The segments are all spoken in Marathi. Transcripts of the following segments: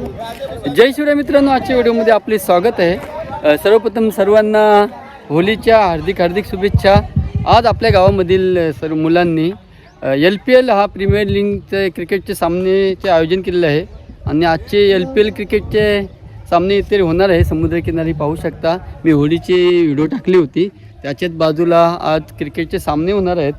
जय शिवराय मित्रांनो आजच्या व्हिडिओमध्ये आपले स्वागत आहे. सर्वप्रथम सर्वांना होलीच्या हार्दिक हार्दिक शुभेच्छा. आज आपल्या गावामधील सर्व मुलांनी एल पी एल हा प्रीमियर लीगचे क्रिकेटचे सामनेचे आयोजन केलेलं आहे. आणि आजचे एल पी एल क्रिकेटचे सामने इथे होणार आहे समुद्रकिनारी पाहू शकता. मी होळीची व्हिडिओ टाकली होती. त्याच्याच बाजूला आज क्रिकेटचे सामने होणार आहेत.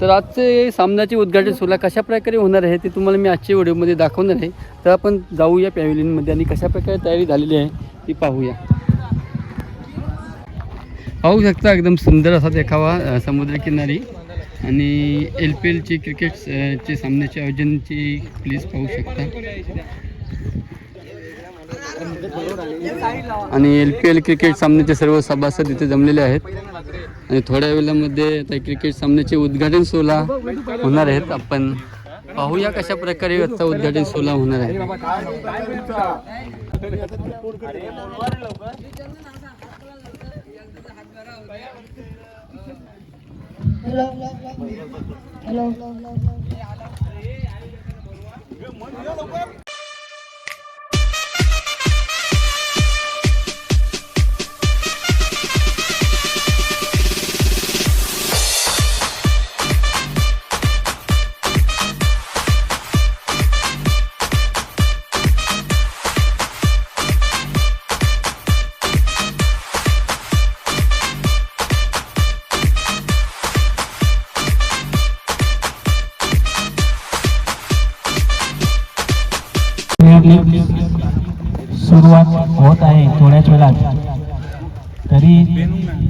तर आजचे सामन्याचे उद्घाटन सोहळा कशा प्रकारे होणार आहे ते तुम्हाला मी आजच्या व्हिडिओमध्ये दाखवणार आहे. तर आपण जाऊया पॅव्हिलियनमध्ये आणि कशा प्रकारे तयारी झालेली आहे ती पाहूया. पाहू शकता एकदम सुंदर असा देखावा समुद्रकिनारी. आणि एल पी एलचे क्रिकेट चे सामन्याचे आयोजनची प्लीज पाहू शकता. आणि एल पी एल क्रिकेट सामन्याचे सर्व सभासद इथे जमलेले आहेत. आणि थोड्या वेळामध्ये आता क्रिकेट सामन्याचे उद्घाटन सोहळा होणार आहेत. आपण पाहूया कशा प्रकारे आजचा उद्घाटन सोहळा होणार आहे. होत आहे थोड्याच वेळात. तरी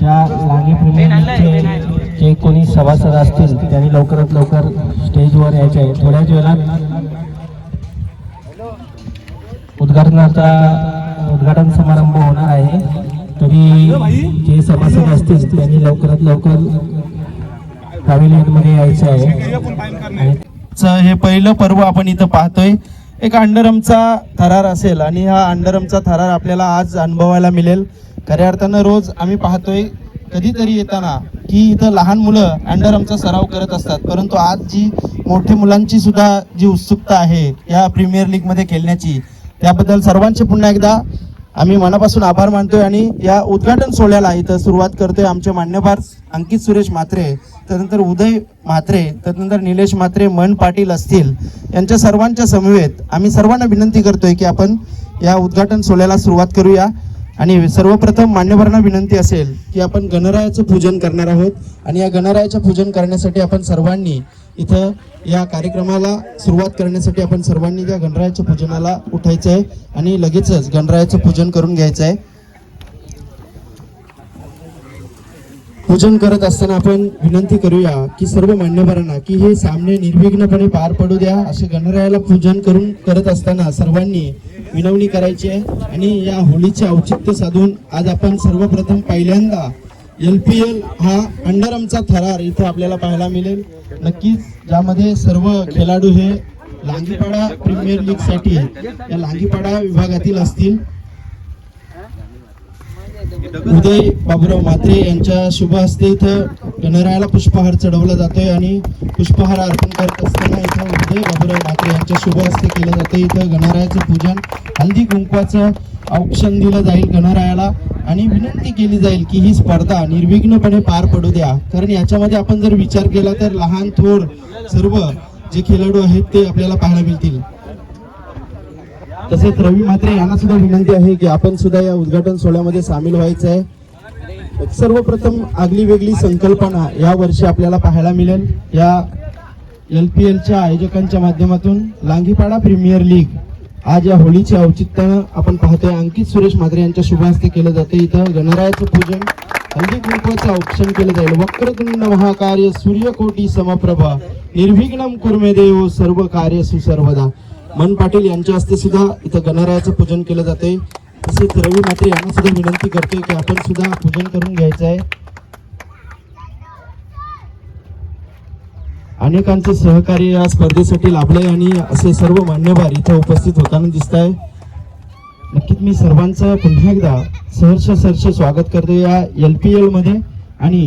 ज्या लागे जे कोणी सभासद असतील त्यांनी लवकरात लवकर स्टेजवर यायचे आहे. थोड्याच वेळात उद्घाटनाचा उद्घाटन समारंभ होणार आहे. तरी जे सभासद असतील त्यांनी लवकरात लवकर पॅव्हिलियनमध्ये यायचं आहे. हे पहिलं पर्व आपण इथं पाहतोय. एक अंडरमचा थरार असेल आणि हा अंडरमचा थरार आपल्याला आज अनुभवायला मिळेल. खऱ्या अर्थानं रोज आम्ही पाहतोय कधीतरी येताना की इथं लहान मुलं अंडरमचा सराव करत असतात. परंतु आज जी मोठ्या मुलांची सुद्धा जी उत्सुकता आहे या प्रीमियर लीगमध्ये खेळण्याची त्याबद्दल सर्वांचे पुन्हा एकदा आम्ही मनापासून आभार मानतोय आणि या उद्घाटन सोहळ्याला इथं सुरुवात करतोय आमचे मान्यभार अंकित सुरेश म्हात्रे त्यानंतर उदय म्हात्रे त्यानंतर निलेश म्हात्रे मन पाटील असतील यांच्या सर्वांच्या समवेत आम्ही सर्वांना विनंती करतोय की आपण या उद्घाटन सोहळ्याला सुरुवात करूया. आणि सर्वप्रथम मान्यवरांना विनंती असेल की आपण गणरायाचं पूजन करणार आहोत. आणि या गणरायाचं पूजन करण्यासाठी आपण सर्वांनी इथं या कार्यक्रमाला सुरुवात करण्यासाठी आपण सर्वांनी या गणरायाच्या पूजनाला उठायचं आहे आणि लगेचच गणरायाचं पूजन करून घ्यायचं आहे पूजन करत असताना आपण विनंती करूया की सर्व मान्यवरांना की हे सामने निर्विघ्नपणे पार पडू द्या. असे गणरायाला पूजन करून करत असताना सर्वांनी विनवणी करायची आहे. आणि या होळीचे औचित्य साधून आज आपण सर्वप्रथम पहिल्यांदा एल पी एल हा अंडरमचा थरार इथे आपल्याला पाहायला मिळेल. नक्कीच ज्यामध्ये सर्व खेळाडू हे लांगीपाडा प्रीमियर लीगसाठी या लांगीपाडा विभागातील असतील. उदय बाबुराव म्हात्रे यांच्या शुभ हस्ते इथं गणरायाला पुष्पहार चढवला जातोय आणि पुष्पहार अर्पण करत असताना इथं उदय बाबुराव म्हात्रे यांच्या शुभ हस्ते केलं जातं इथं गणरायाचं पूजन हल्दी कुंकवाचं औक्षण दिलं जाईल गणरायाला आणि विनंती केली जाईल की ही स्पर्धा निर्विघ्नपणे पार पडू द्या. कारण याच्यामध्ये आपण जर विचार केला तर लहान थोर सर्व जे खेळाडू आहेत ते आपल्याला पाहायला मिळतील. तसेच रवी म्हात्रे यांना सुद्धा विनंती आहे की आपण सुद्धा या उद्घाटन सोहळ्यामध्ये सामील व्हायचं आहे. सर्वप्रथम आगली वेगळी संकल्पना या वर्षी आपल्याला पाहायला मिळेल. या एल पी एलच्या आयोजकांच्या माध्यमातून लांगीपाडा प्रीमियर लीग आज या होळीच्या औचित्यानं आपण पाहतोय. अंकित सुरेश म्हात्रे यांच्या शुभ हस्ते केलं जाते इथं. गणरायाचं पूजन हल्दी कुंकवाचं औक्षण केलं जाईल. वक्रतुंड महाकार्य सूर्यकोटी समप्रभा निर्विघ्नम कुर्मे देव सर्व कार्य सुसर्वदा मन पाटील यांच्या हस्ते सुद्धा इथं गणरायाचं पूजन केलं जाते तसेच रवी म्हात्रे यांना सुद्धा विनंती करतोय की आपण सुद्धा पूजन करून घ्यायचं आहे. अनेकांचे सहकार्य या स्पर्धेसाठी लाभले आणि असे सर्व मान्यवर इथं उपस्थित होताना दिसत आहे नक्कीच मी सर्वांचं पुन्हा एकदा सहर्ष सहर्ष स्वागत करतो या एल पी एलमध्ये. आणि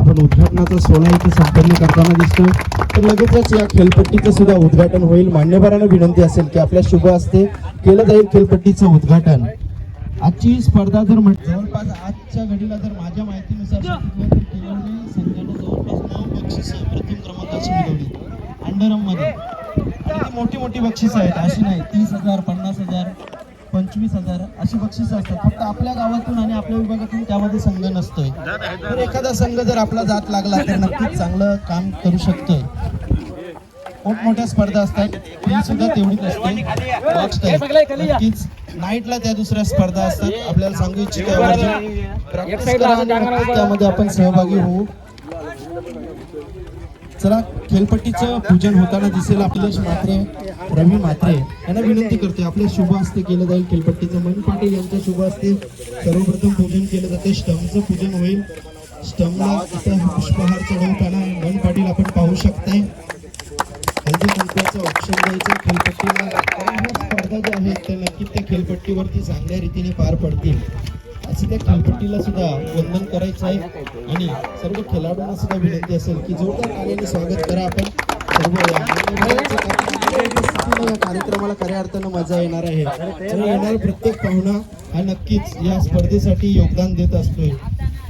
आपण उद्घाटनाचा सोहळा इथे संपन्न करताना दिसतो तर लगेचच या खेळपट्टीचं सुद्धा उद्घाटन होईल. मान्यवरांना विनंती असेल की आपल्या शुभ हस्ते केलं जाईल खेळपट्टीचं उद्घाटन. आजची स्पर्धा जर म्हटलं जवळपास आजच्या घडीला जर माझ्या माहितीनुसार जवळपास नऊ प्रथम क्रमांकाची मिळवली. अंडरममध्ये. आणि ती मोठी मोठी बक्षिसं आहेत. अशी नाही. तीस हजार पन्नास हजार. पंचवीस हजार अशी बक्षिसं असतात. फक्त आपल्या गावातून आणि आपल्या विभागातून त्यामध्ये संघ नसतोय. तर एखादा संघ जर आपला जात लागला तर नक्कीच चांगलं काम करू शकतोय. मोठमोठ्या स्पर्धा असतात. ती सुद्धा तेवढीच असते. नक्कीच नाईटला त्या दुसऱ्या स्पर्धा असतात. आपल्याला सांगू इच्छितो त्यामध्ये आपण सहभागी होऊ. चला खेळपट्टीचं पूजन होताना दिसेल अखिलेश मात्रे रवी मात्रे यांना विनंती करते आपल्या शुभ हस्ते केलं जाईल खेळपट्टीचं. मन पाटील यांच्या शुभ हस्ते सर्वप्रथम पूजन केलं जाते. स्टमचं पूजन होईल. स्टमला इथं पुष्पहार चढवताना मन पाटील आपण पाहू शकताय. हल्दी ऑप्शन द्यायचं. खेळपट्टीला स्पर्धा ज्या आहेत त्या नक्कीच त्या खेळपट्टीवरती चांगल्या रीतीने पार पडतील. असं त्या खेळपट्टीला सुद्धा वंदन करायचं आहे. आणि सर्व खेळाडूंना सुद्धा विनंती असेल की जोरदार कार्याने स्वागत करा आपण. सर्व या कार्यक्रमाला खऱ्या अर्थानं मजा येणार आहे. येणार प्रत्येक पाहुणा हा नक्कीच या स्पर्धेसाठी योगदान देत असतोय.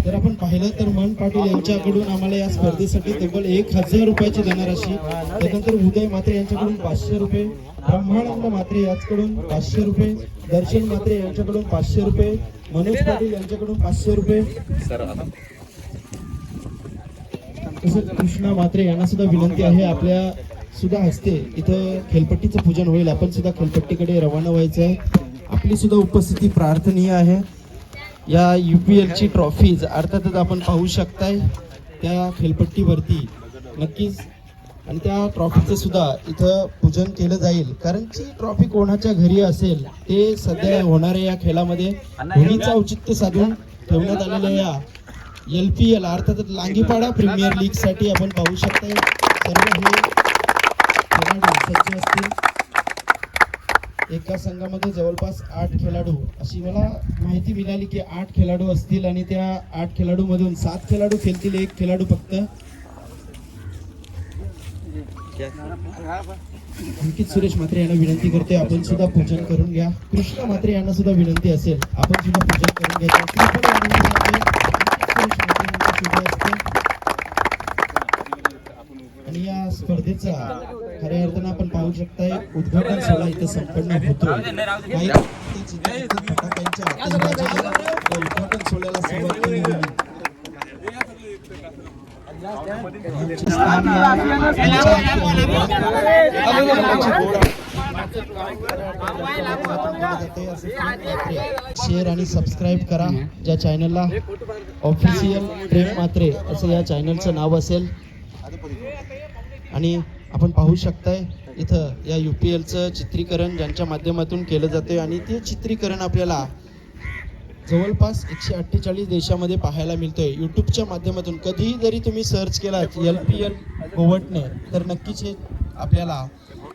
जर आपण पाहिलं तर मन पाटील यांच्याकडून आम्हाला या स्पर्धेसाठी तब्बल एक हजार रुपयाची धनराशी त्यानंतर उदय मात्रे यांच्याकडून पाचशे रुपये ब्रह्मानंद मात्रे यांच्याकडून पाचशे रुपये दर्शन मात्रे यांच्याकडून पाचशे रुपये मनोज पाटील यांच्याकडून पाचशे रुपये. तसंच कृष्णा मात्रे यांना सुद्धा विनंती आहे आपल्या सुद्धा हस्ते इथं खेळपट्टीचं पूजन होईल आपण सुद्धा खेळपट्टीकडे रवाना व्हायचं आहे. आपली सुद्धा उपस्थिती प्रार्थनीय आहे. या यू पी एलची ट्रॉफीज अर्थातच आपण पाहू शकताय त्या खेळपट्टीवरती. नक्कीच. आणि त्या ट्रॉफीचं सुद्धा इथं पूजन केलं जाईल. कारण की ट्रॉफी कोणाच्या घरी असेल ते सध्या होणाऱ्या या खेळामध्ये होळीचं औचित्य साधून ठेवण्यात आलेल्या या एल पी एल अर्थातच लांगीपाडा प्रीमियर लीगसाठी आपण पाहू शकताय. सर्व हे खेळाडू सज्ज असतील. एका संघामध्ये जवळपास आठ खेळाडू. अशी मला माहिती मिळाली की आठ खेळाडू असतील आणि त्या आठ खेळाडूमधून सात खेळाडू खेळतील एक खेळाडू फक्त. अंकित सुरेश म्हात्रे यांना विनंती करते आपण सुद्धा पूजन करून घ्या. कृष्ण म्हात्रे यांना सुद्धा विनंती असेल आपण सुद्धा पूजन करून घ्या. आणि या स्पर्धेचा खऱ्या अर्थानं आपण पाहू शकताय उद्घाटन सोहळा इथे संपन्न होतो काही फटाक्यांच्या उद्घाटन सोहळ्याला सुरुवात केली शेअर आणि सबस्क्राईब करा ज्या चॅनलला ऑफिशियल प्रेम मात्रे असं या चॅनलचं नाव असेल. आणि आपण पाहू शकताय इथं या यू पी एलचं चित्रीकरण ज्यांच्या माध्यमातून केलं जाते आणि ते चित्रीकरण आपल्याला जवळपास एकशे अठ्ठेचाळीस देशामध्ये पाहायला मिळतोय. यूट्यूबच्या माध्यमातून कधीही जरी तुम्ही सर्च केलात एल पी एल गोवटने तर नक्कीच हे आपल्याला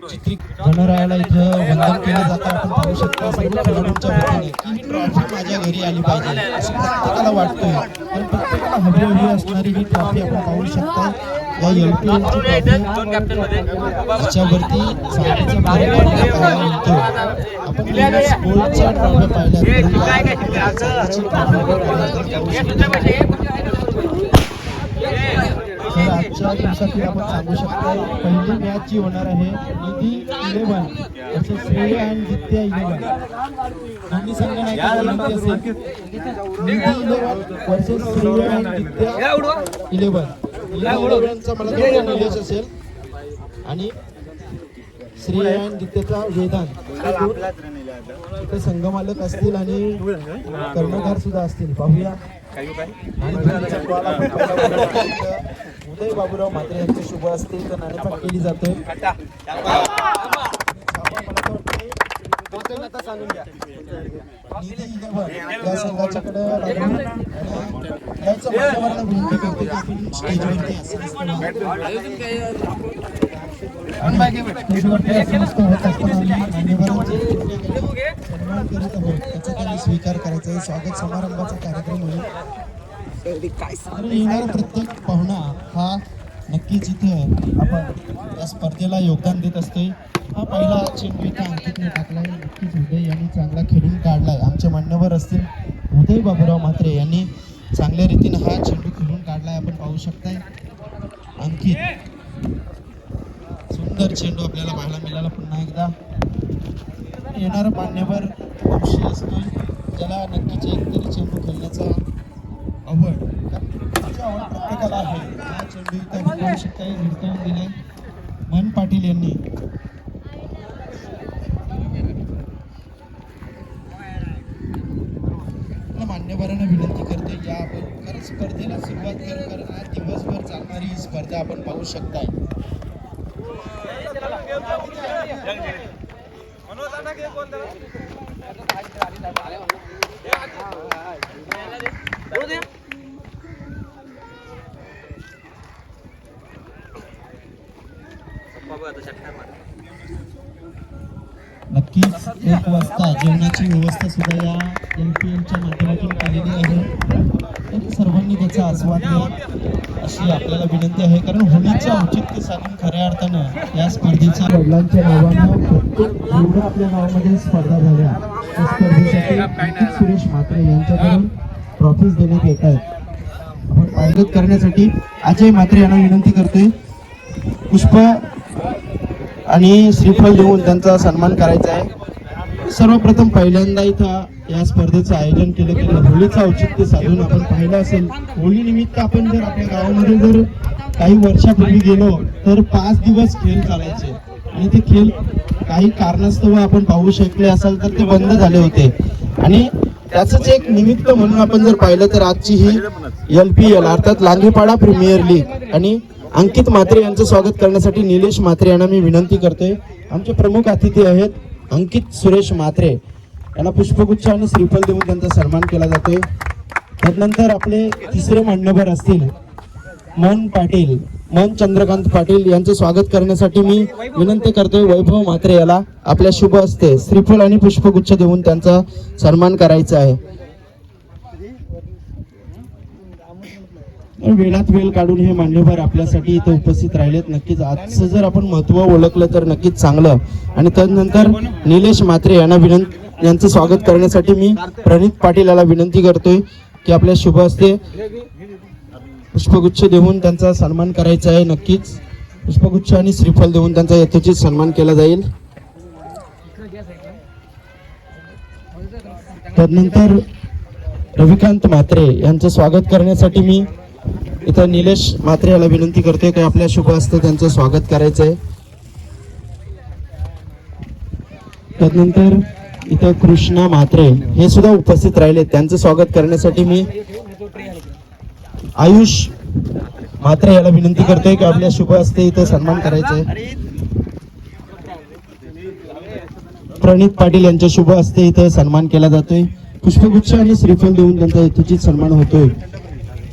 गणरायाला इथं वंदन केलं जातं. आपण पाहू शकता सर्व खेळाडूंच्या वतीने की ट्रॉफी माझ्या घरी आली पाहिजे. असं प्रत्येकाला वाटतंय. तर प्रत्येकाला हवी हवी असणारी ही ट्रॉफी आपण पाहू शकता. या एल पी एलची ट्रॉफी याच्यावरती साठीचा पाहायला मिळतो आपण गोल्डच्या ट्रॉफ्या पाहिल्या परंतु या चांदीची ट्रॉफी आपण पाहायला मिळते. तर आजच्या दिवसातील आपण सांगू शकतो पहिली मॅच जी होणार आहे निधी इलेव्हन वर्सेस श्रेय आणि जित्या इलेव्हन. दोन्ही संघ नाही निधी इलेव्हन वर्सेस श्रेय आणि दित्या इलेव्हन. इलेव्हनचा मला दोन निलेश असेल. आणि श्रेय आणि दित्याचा वेदांत हे दोन इथे असतील आणि कर्णधार सुद्धा असतील. पाहूया. उदय बाबूराव म्हात्रे यांचे शुभ असतील तर नाणेफाट केली जाते निधी इलेव्हन या संघाच्याकडे असं त्याचा स्वीकार करायचा आहे. स्वागत समारंभाचा कार्यक्रम होईल येणारा प्रत्येक पाहुणा हा नक्कीच इथे आपण या स्पर्धेला योगदान देत असते हा पहिला चेंडू इथे अंकितने टाकलाय. नक्कीच उदय यांनी चांगला खेळून काढला आमच्या मान्यवर असतील उदय बाबूराव म्हात्रे यांनी चांगल्या रीतीने हा चेंडू खेळून काढलाय. आपण पाहू शकताय. अंकित सुंदर चेंडू आपल्याला पाहायला मिळाला. पुन्हा एकदा येणारा मान्यवर वंशी असतो ज्याला नक्कीच एकतरी चेंडू खेळण्याचा आवड आवड प्रत्येकाला आहे. हा चेंडू इथं पाहू शकताय. दिलाय. मन पाटील यांनी. आपल्या विनंती करते या आपण खरंच स्पर्धेला सुरुवात कर कारण आज दिवसभर चालणारी ही स्पर्धा आपण पाहू शकताय. आता नक्कीच एक वाजता जेवणाची व्यवस्था सुद्धा या एम पी एमच्या माध्यमातून केलेली आहे. तर सर्वांनी त्याचा आस्वाद घ्या अशी आपल्याला विनंती आहे. कारण होळीचं औचित्य साधून खऱ्या अर्थानं या स्पर्धेच्या वडिलांच्या नावानं प्रत्येक आपल्या गावामध्ये स्पर्धा झाल्या. त्या स्पर्धेसाठी सुरेश म्हात्रे यांच्याकडून ट्रॉफीज देण्यात येत आहेत. आपण स्वागत करण्यासाठी अजय म्हात्रे यांना विनंती करतोय. पुष्प आणि श्रीफळ देऊन त्यांचा सन्मान करायचा आहे. सर्वप्रथम पहिल्यांदा इथं या स्पर्धेचं आयोजन केलं गेलं होळीचं औचित्य साधून आपण पाहिलं असेल. होळीनिमित्त आपण जर आपल्या गावामध्ये जर काही वर्षापूर्वी गेलो तर पाच दिवस खेळ चालायचे. आणि ते खेळ काही कारणास्तव आपण पाहू शकले असाल तर ते बंद झाले होते. आणि त्याचंच एक निमित्त म्हणून आपण जर पाहिलं तर आजची ही एल पी एल अर्थात लांगेपाडा प्रीमियर लीग आणि अंकित म्हात्रे यांचं स्वागत करण्यासाठी निलेश म्हात्रे यांना मी विनंती करतोय. आमचे प्रमुख अतिथी आहेत अंकित सुरेश म्हात्रे. यांना पुष्पगुच्छ आणि श्रीफल देऊन त्यांचा सन्मान केला जातोय. त्यानंतर आपले तिसरे मान्यवर असतील मन पाटील मन चंद्रकांत पाटील यांचं स्वागत करण्यासाठी मी विनंती करतोय वैभव म्हात्रे याला आपल्या शुभ असते श्रीफल आणि पुष्पगुच्छ देऊन त्यांचा सन्मान करायचा आहे. वेळात वेळ काढून हे मान्यवर आपल्यासाठी इथं उपस्थित राहिलेत. नक्कीच आजचं जर आपण महत्त्व ओळखलं तर नक्कीच चांगलं. आणि त्यानंतर निलेश मात्रे यांना विनंती यांचं स्वागत करण्यासाठी मी प्रणित पाटील याला विनंती करतोय की आपल्या शुभ असते पुष्पगुच्छ देऊन त्यांचा सन्मान करायचा आहे. नक्कीच पुष्पगुच्छ आणि श्रीफल देऊन त्यांचा यथोचित सन्मान केला जाईल. त्यानंतर रविकांत म्हात्रे यांचं स्वागत करण्यासाठी मी इथं निलेश म्हात्रे याला विनंती करतोय की आपल्या शुभ हस्ते त्यांचं स्वागत करायचं आहे त्यानंतर इथं कृष्णा म्हात्रे हे सुद्धा उपस्थित राहिले. त्यांचं स्वागत करण्यासाठी मी आयुष म्हात्रे याला विनंती करतोय की आपल्या शुभ हस्ते इथं सन्मान करायचा आहे प्रणित पाटील यांच्या शुभ हस्ते इथं सन्मान केला जातोय. पुष्पगुच्छ आणि श्रीफल देऊन त्यांचा यथोचित सन्मान होतोय.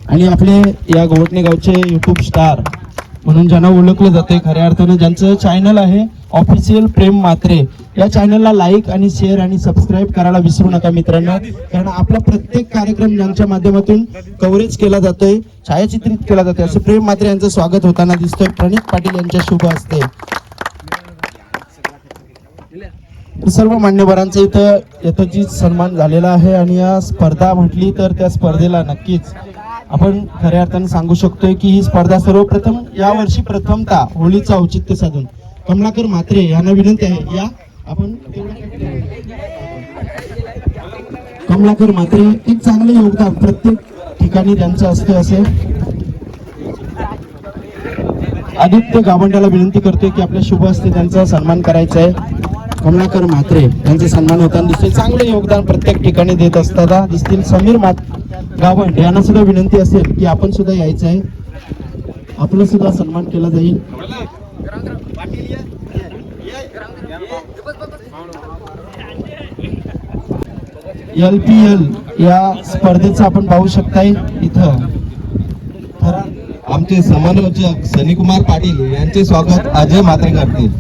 आणि आपले या गोवटणे गावचे युट्यूब स्टार म्हणून ज्यांना ओळखलं जाते खऱ्या अर्थानं ज्यांचं चॅनल आहे ऑफिशियल प्रेम मात्रे या चॅनलला लाईक आणि शेअर आणि सबस्क्राईब करायला विसरू नका मित्रांनो. कारण आपला प्रत्येक कार्यक्रम ज्यांच्या माध्यमातून कव्हरेज केला जातोय छायाचित्रित केला जातोय असं प्रेम मात्रे यांचं स्वागत होताना दिसतोय. प्रणित पाटील यांच्या शुभ असते सर्व मान्यवरांचं इथं यथोचित सन्मान झालेला आहे आणि या स्पर्धा म्हटली तर त्या स्पर्धेला नक्कीच आपण खऱ्या अर्थाने सांगू शकतोय की ही स्पर्धा सर्वप्रथम यावर्षी प्रथमता होळीचं औचित्य साधून. कमलाकर म्हात्रे यांना विनंती आहे या आपण कमलाकर म्हात्रे एक चांगले योगदान प्रत्येक ठिकाणी त्यांचं असते असे. आदित्य गावंड्याला विनंती करतोय की आपल्या शुभ हस्ते त्यांचा सन्मान करायचा आहे. कमलाकर म्हात्रे यांचे सन्मान होताना दिसते चांगले योगदान प्रत्येक ठिकाणी देत असताना दिसतील. समीर मात गावंड यांना सुद्धा विनंती असेल की आपण सुद्धा यायचं आहे. आपला सुद्धा सन्मान केला जाईल. एल पी एल या स्पर्धेचं आपण पाहू शकताय. इथं आमचे आमचे समालोचक सनीकुमार पाटील यांचे स्वागत. अजय मात्रे करतील.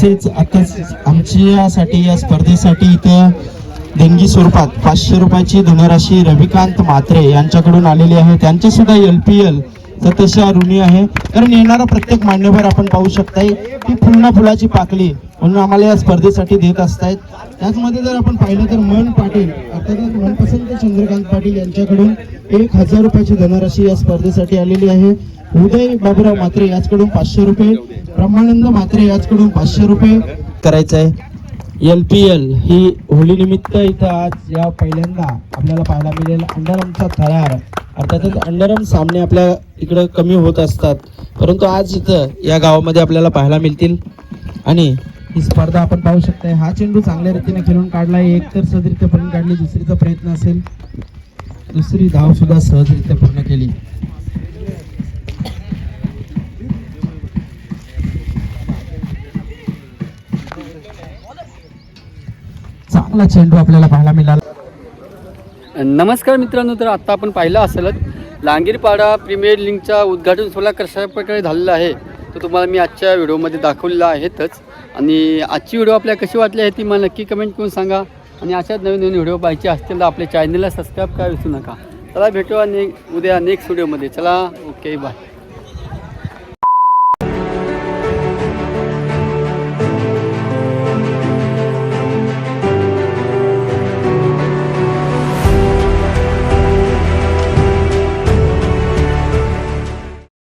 तसेच आताच आमच्यासाठी या स्पर्धेसाठी इथं देणगी स्वरूपात पाचशे रुपयाची धनराशी रविकांत म्हात्रे यांच्याकडून आलेली आहे. त्यांचे सुद्धा एल पी एल तर तशा ऋणी आहे. कारण येणारा प्रत्येक मान्यवर आपण पाहू शकताय की पूर्ण फुलाची पाकली म्हणून आम्हाला या स्पर्धेसाठी देत असतायत. त्याचमध्ये जर आपण पाहिलं तर मन पाटील अर्थातच मनपसंत चंद्रकांत पाटील यांच्याकडून एक हजार रुपयाची धनराशी या स्पर्धेसाठी आलेली आहे. उदय बाबूराव मात्रे याचकडून पाचशे रुपये ब्रह्मानंद मात्रे याचकडून पाचशे रुपये करायचं आहे. एल पी एल ही होलीनिमित्त इथं आज या पहिल्यांदा आपल्याला पाहायला मिळेल. अंडरमचा थरार अर्थातच अंडरम सामने आपल्या इकडं कमी होत असतात. परंतु आज इथं या गावामध्ये आपल्याला पाहायला मिळतील. आणि ही स्पर्धा आपण पाहू शकताय. हा चेंडू चांगल्या रीतीने खेळून काढला एक तर सहजरित्या पण काढली दुसरीचा प्रयत्न असेल. दुसरी धाव सुद्धा सहजरित्या पूर्ण केली. चांगला चेंडू आपल्याला पाहायला मिळाला. नमस्कार मित्रांनो तर आत्ता आपण पाहिलं असेलच लांगीरपाडा प्रीमियर लीगचा उद्घाटन सोहळा कशा प्रकारे झालेला आहे तो तुम्हाला मी आजच्या व्हिडिओमध्ये दाखवलेला आहेतच आणि आजची व्हिडिओ आपल्याला कशी वाटली आहे ती मला नक्की कमेंट करून सांगा. आणि अशाच नवीन नवीन व्हिडिओ पाहिजे असतील तर आपल्या चॅनलला सबस्क्राईब करा विसरू नका. चला भेटू आणि उद्या नेक्स्ट व्हिडिओमध्ये चला ओके बाय